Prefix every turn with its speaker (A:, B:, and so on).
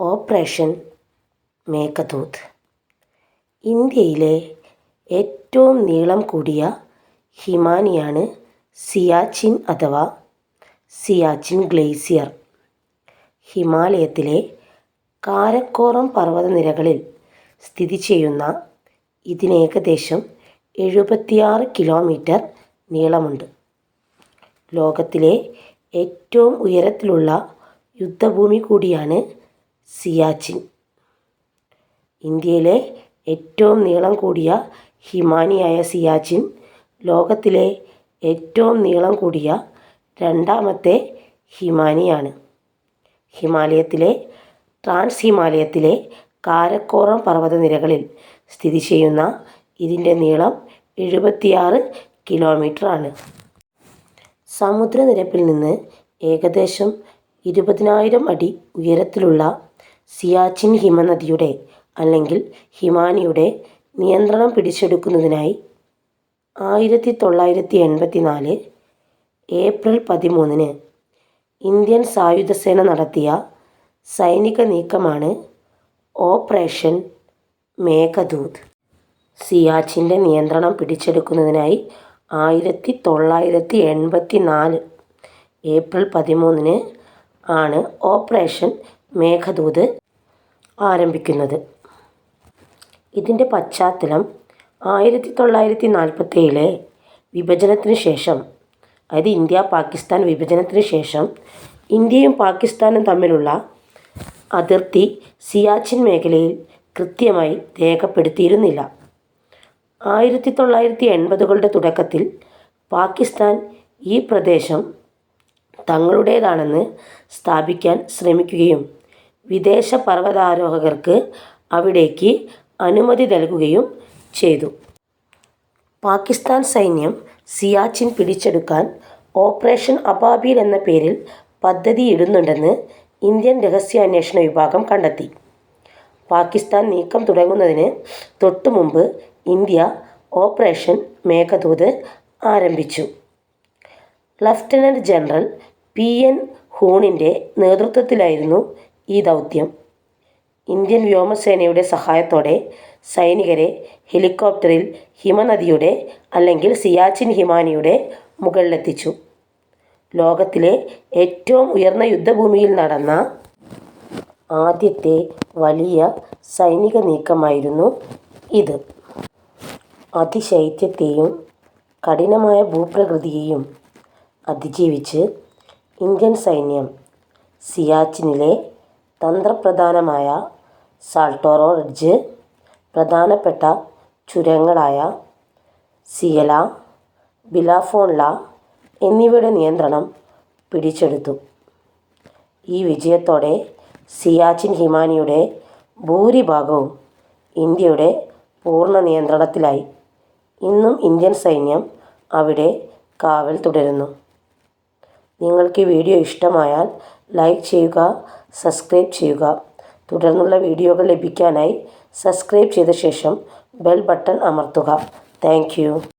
A: Operation Meghdoot. ഇന്ത്യയിലെ ഏറ്റവും നീളം കൂടിയ ഹിമാനിയാണ് സിയാച്ചിൻ അഥവാ സിയാച്ചിൻ ഗ്ലേസിയർ. ഹിമാലയത്തിലെ കാരക്കോറം പർവതനിരകളിൽ സ്ഥിതി ചെയ്യുന്ന ഇതിനേകദേശം എഴുപത്തിയാറ് കിലോമീറ്റർ നീളമുണ്ട്. ലോകത്തിലെ ഏറ്റവും ഉയരത്തിലുള്ള യുദ്ധഭൂമി കൂടിയാണ് സിയാച്ചിൻ. ഇന്ത്യയിലെ ഏറ്റവും നീളം കൂടിയ ഹിമാനിയായ സിയാച്ചിൻ ലോകത്തിലെ ഏറ്റവും നീളം കൂടിയ രണ്ടാമത്തെ ഹിമാനിയാണ്. ഹിമാലയത്തിലെ ട്രാൻസ് ഹിമാലയത്തിലെ കാരക്കോറം പർവതനിരകളിൽ സ്ഥിതി ചെയ്യുന്ന ഇതിന്റെ നീളം എഴുപത്തിയാറ് കിലോമീറ്ററാണ്. സമുദ്രനിരപ്പിൽ നിന്ന് ഏകദേശം ഇരുപതിനായിരം അടി ഉയരത്തിലുള്ള സിയാച്ചിൻ ഹിമനദിയുടെ അല്ലെങ്കിൽ ഹിമാനിയുടെ നിയന്ത്രണം പിടിച്ചെടുക്കുന്നതിനായി ആയിരത്തി തൊള്ളായിരത്തി എൺപത്തി നാല് ഏപ്രിൽ പതിമൂന്നിന് ഇന്ത്യൻ സായുധസേന നടത്തിയ സൈനിക നീക്കമാണ് ഓപ്പറേഷൻ മേഘദൂത്. സിയാച്ചിന്റെ നിയന്ത്രണം പിടിച്ചെടുക്കുന്നതിനായി ആയിരത്തി തൊള്ളായിരത്തി എൺപത്തി നാല് ഏപ്രിൽ പതിമൂന്നിന് ആണ് ഓപ്പറേഷൻ മേഘദൂത് ആരംഭിക്കുന്നത്. ഇതിന്റെ പശ്ചാത്തലം ആയിരത്തി തൊള്ളായിരത്തി നാൽപ്പത്തേഴിലെ വിഭജനത്തിന് ശേഷം അതായത് ഇന്ത്യ പാകിസ്ഥാൻ വിഭജനത്തിന് ശേഷം ഇന്ത്യയും പാകിസ്ഥാനും തമ്മിലുള്ള അതിർത്തി സിയാച്ചിൻ മേഖലയിൽ കൃത്യമായി രേഖപ്പെടുത്തിയിരുന്നില്ല. ആയിരത്തി തൊള്ളായിരത്തി എൺപതുകളുടെ തുടക്കത്തിൽ പാകിസ്ഥാൻ ഈ പ്രദേശം തങ്ങളുടേതാണെന്ന് സ്ഥാപിക്കാൻ ശ്രമിക്കുകയും വിദേശ പർവതാരോഹകർക്ക് അവിടേക്ക് അനുമതി നൽകുകയും ചെയ്തു. പാകിസ്ഥാൻ സൈന്യം സിയാച്ചിൻ പിടിച്ചെടുക്കാൻ ഓപ്പറേഷൻ അബാബീൽ എന്ന പേരിൽ പദ്ധതിയിടുന്നുണ്ടെന്ന് ഇന്ത്യൻ രഹസ്യാന്വേഷണ വിഭാഗം കണ്ടെത്തി. പാകിസ്ഥാൻ നീക്കം തുടങ്ങുന്നതിന് തൊട്ടുമുമ്പ് ഇന്ത്യ ഓപ്പറേഷൻ മേഘദൂത് ആരംഭിച്ചു. ലഫ്റ്റനന്റ് ജനറൽ പി എൻ ഹൂണിന്റെ നേതൃത്വത്തിലായിരുന്നു ഈ ദൗത്യം. ഇന്ത്യൻ വ്യോമസേനയുടെ സഹായത്തോടെ സൈനികരെ ഹെലികോപ്റ്ററിൽ ഹിമനദിയുടെ അല്ലെങ്കിൽ സിയാച്ചിൻ ഹിമാനിയുടെ മുകളിലെത്തിച്ചു. ലോകത്തിലെ ഏറ്റവും ഉയർന്ന യുദ്ധഭൂമിയിൽ നടന്ന ആദ്യത്തെ വലിയ സൈനിക നീക്കമായിരുന്നു ഇത്. അതിശൈത്യത്തെയും കഠിനമായ ഭൂപ്രകൃതിയെയും അതിജീവിച്ച് ഇന്ത്യൻ സൈന്യം സിയാച്ചിനിലെ തന്ത്രപ്രധാനമായ സാൾട്ടോറോ റിഡ്ജ് പ്രധാനപ്പെട്ട ചുരങ്ങളായ സിയല ബിലാഫോൺല എന്നിവയുടെ നിയന്ത്രണം പിടിച്ചെടുത്തു. ഈ വിജയത്തോടെ സിയാച്ചിൻ ഹിമാനിയുടെ ഭൂരിഭാഗവും ഇന്ത്യയുടെ പൂർണ നിയന്ത്രണത്തിലായി. ഇന്നും ഇന്ത്യൻ സൈന്യം അവിടെ കാവൽ തുടരുന്നു. നിങ്ങൾക്ക് ഈ വീഡിയോ ഇഷ്ടമായാൽ ലൈക്ക് ചെയ്യുക സബ്സ്ക്രൈബ് ചെയ്യുക. തുടർന്നുള്ള വീഡിയോകൾ ലഭിക്കാനായി സബ്സ്ക്രൈബ് ചെയ്ത ശേഷം ബെൽ ബട്ടൺ അമർത്തുക. താങ്ക്